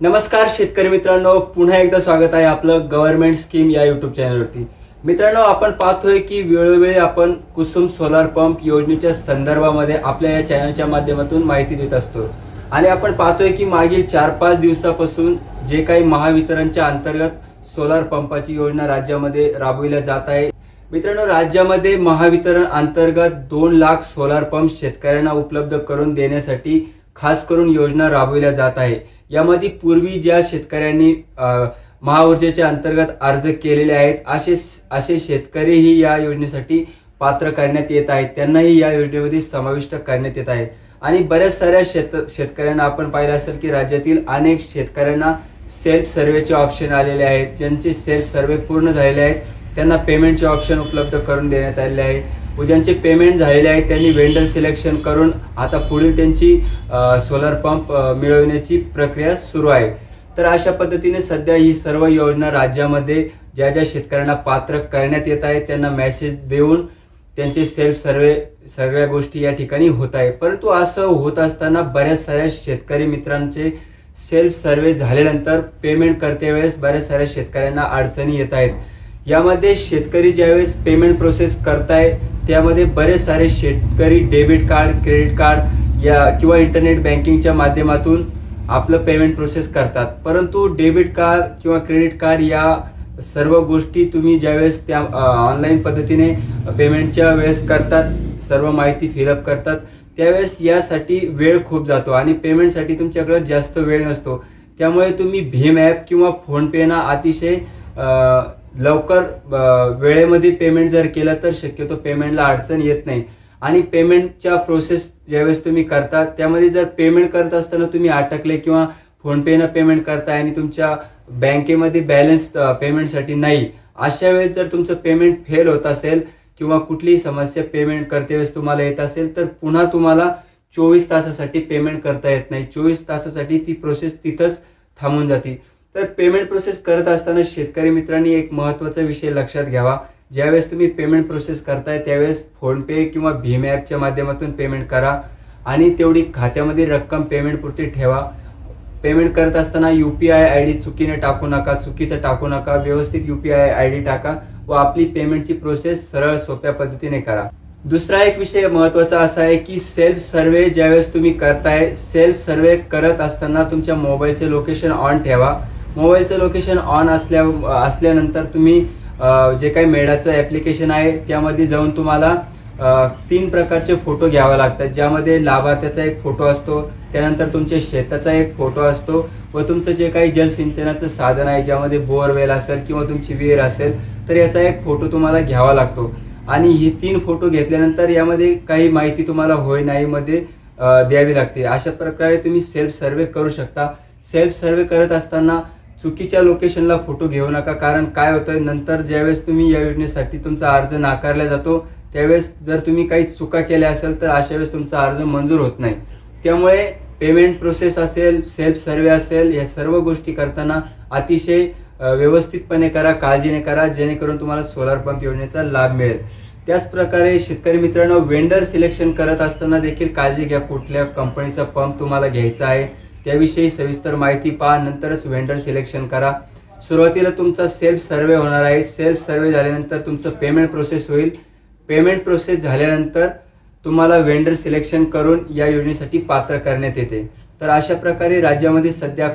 नमस्कार शेतकरी मित्रांनो पुन्हा एकदा स्वागत आहे आपलं गव्हर्नमेंट स्कीम या युट्यूब चॅनलवरती मित्रांनो आपण पाहतोय की वेळोवेळी आपण कुसुम सोलार पंप योजनेच्या संदर्भामध्ये आपल्या या चॅनलच्या माध्यमातून माहिती देत असतो. आणि आपण पाहतोय की मागील चार पाच दिवसापासून जे काही महावितरणच्या अंतर्गत सोलार पंपाची योजना राज्यामध्ये राबविल्या जात आहे. मित्रांनो राज्यामध्ये महावितरण अंतर्गत दोन लाख सोलार पंप शेतकऱ्यांना उपलब्ध करून देण्यासाठी खास करून योजना राबविल्या जात आहे. यामध्ये पूर्वी ज्या शेतकऱ्यांनी महाऊर्जेच्या अंतर्गत अर्ज केलेले आहेत असे असे शेतकरीही या योजनेसाठी पात्र करण्यात येत आहेत. त्यांनाही या योजनेमध्ये समाविष्ट करण्यात येत आहे. आणि बऱ्याच साऱ्या शेत शेतकऱ्यांना आपण पाहिलं असेल की राज्यातील अनेक शेतकऱ्यांना सेल्फ सर्वेचे ऑप्शन आलेले आहेत. ज्यांचे सेल्फ सर्वे पूर्ण झालेले आहेत त्यांना पेमेंटचे ऑप्शन उपलब्ध करून देण्यात आलेले आहे व ज्यांचे पेमेंट झालेले आहेत त्यांनी वेंडर सिलेक्शन करून आता पुढील त्यांची सोलर पंप मिळवण्याची प्रक्रिया सुरू आहे. तर अशा पद्धतीने सध्या ही सर्व योजना राज्यामध्ये ज्या ज्या शेतकऱ्यांना पात्र करण्यात येत आहे त्यांना मेसेज देऊन त्यांचे सेल्फ सर्वे सगळ्या गोष्टी या ठिकाणी होत आहे. परंतु असं होत असताना बऱ्याच साऱ्या शेतकरी मित्रांचे सेल्फ सर्वे झाल्यानंतर पेमेंट करते वेळेस बऱ्याच साऱ्या शेतकऱ्यांना अडचणी येत आहेत. यामध्ये शेतकरी ज्यावेळेस पेमेंट प्रोसेस करताय त्यामध्ये बरेच सारे शेतकरी डेबिट कार्ड क्रेडिट कार्ड या किंवा इंटरनेट बँकिंगच्या माध्यमातून आपलं पेमेंट प्रोसेस करतात. परंतु डेबिट कार्ड किंवा क्रेडिट कार्ड या सर्व गोष्टी तुम्ही ज्यावेळेस त्या ऑनलाईन पद्धतीने पेमेंटच्या वेळेस करतात सर्व माहिती फिलअप करतात त्यावेळेस यासाठी वेळ खूप जातो आणि पेमेंटसाठी तुमच्याकडे जास्त वेळ नसतो. त्यामुळे तुम्ही भीम ॲप किंवा फोनपेना अतिशय लवकर वेळेमध्ये पेमेंट जर केलं तर शक्यतो पेमेंटला अडचण येत नाही. आणि पेमेंटच्या प्रोसेस ज्यावेळेस तुम्ही करता त्यामध्ये जर पेमेंट करत असताना तुम्ही अटकले किंवा फोनपेनं पेमेंट करताय आणि तुमच्या बँकेमध्ये बॅलन्स पेमेंटसाठी नाही अशा वेळेस जर तुमचं पेमेंट फेल होत असेल किंवा कुठलीही समस्या पेमेंट करते वेळेस तुम्हाला येत असेल तर पुन्हा तुम्हाला चोवीस तासासाठी पेमेंट करता येत नाही. चोवीस तासासाठी ती प्रोसेस तिथंच थांबून जाते. तर पेमेंट प्रोसेस करत असताना शेतकरी मित्रांनी एक महत्त्वाचा विषय लक्षात घ्यावा. ज्यावेळेस तुम्ही पेमेंट प्रोसेस करताय त्यावेळेस फोनपे किंवा भीम ॲपच्या माध्यमातून पेमेंट करा आणि तेवढी खात्यामध्ये रक्कम पेमेंटपुरती ठेवा. पेमेंट करत असताना U P I I D चुकीने टाकू नका चुकीचं टाकू नका व्यवस्थित U P I I D टाका व आपली पेमेंटची प्रोसेस सरळ सोप्या पद्धतीने करा. दुसरा एक विषय महत्त्वाचा असा आहे की सेल्फ सर्वे ज्यावेळेस तुम्ही करताय सेल्फ सर्वे करत असताना तुमच्या मोबाईलचे लोकेशन ऑन ठेवा. मोबाईलचं लोकेशन ऑन असल्या असल्यानंतर तुम्ही जे काही मेडाचं ॲप्लिकेशन आहे त्यामध्ये जाऊन तुम्हाला तीन प्रकारचे फोटो घ्यावे लागतात. ज्यामध्ये लाभार्थ्याचा एक फोटो असतो त्यानंतर तुमच्या शेताचा एक फोटो असतो व तुमचं जे काही जलसिंचनाचं साधन आहे ज्यामध्ये बोअरवेल असेल किंवा तुमची विहीर असेल तर याचा एक फोटो तुम्हाला घ्यावा लागतो. आणि ही तीन फोटो घेतल्यानंतर यामध्ये काही माहिती तुम्हाला होय नाहीमध्ये द्यावी लागते. अशा प्रकारे तुम्ही सेल्फ सर्वे करू शकता. सेल्फ सर्वे करत असताना चुकीच्या लोकेशनला फोटो घेऊ नका. कारण काय होतं नंतर ज्यावेळेस तुम्ही या योजनेसाठी तुमचा अर्ज नाकारला जातो त्यावेळेस जर तुम्ही काही चुका केल्या असेल तर अशा वेळेस तुमचा अर्ज मंजूर होत नाही. त्यामुळे पेमेंट प्रोसेस असेल सेल्फ सर्वे असेल या सर्व गोष्टी करताना अतिशय व्यवस्थितपणे करा काळजीने करा जेणेकरून तुम्हाला सोलार पंप योजनेचा लाभ मिळेल. त्याच प्रकारे शेतकरी मित्रांनो वेंडर सिलेक्शन करत असताना देखील काळजी घ्या कुठल्या कंपनीचा पंप तुम्हाला घ्यायचा आहे. त्याविषयी सविस्तर माहिती पहा. नंतरच वेंडर सिलेक्शन करा. सुरुवातीला तुमचा सेल्फ सर्वे होणार आहे. सेल्फ सर्वे झाल्यानंतर तुमचं पेमेंट प्रोसेस होईल. पेमेंट प्रोसेस झाल्यानंतर तुम्हाला वेंडर सिलेक्शन करून या योजनेसाठी पात्र करण्यात येते. तर अशा प्रकारे राज्यामध्ये सध्या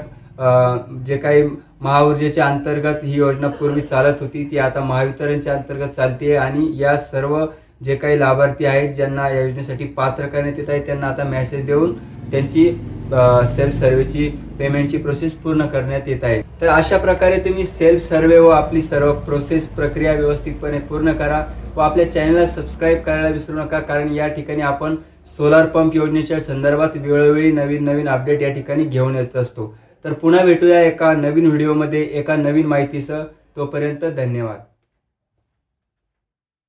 जे काही महाऊर्जेच्या अंतर्गत ही योजना पूर्वी चालत होती ती आता महावितरणच्या अंतर्गत चालते आणि या सर्व जे काही लाभार्थी आहेत ज्यांना या योजनेसाठी पात्र करण्यात येत आहे त्यांना आता मेसेज देऊन त्यांची सेल्फ सर्वेची पेमेंटची प्रोसेस पूर्ण करण्यात येत आहे. तर अशा प्रकारे तुम्ही सेल्फ सर्वे व आपली सर्व प्रोसेस प्रक्रिया व्यवस्थितपणे पूर्ण करा व आपल्या चॅनलला सबस्क्राईब करायला विसरू नका कारण या ठिकाणी आपण सोलार पंप योजनेच्या संदर्भात वेळोवेळी नवीन नवीन अपडेट या ठिकाणी घेऊन येत असतो. तर पुन्हा भेटूया एका नवीन व्हिडिओमध्ये एका नवीन माहितीसह. तोपर्यंत धन्यवाद.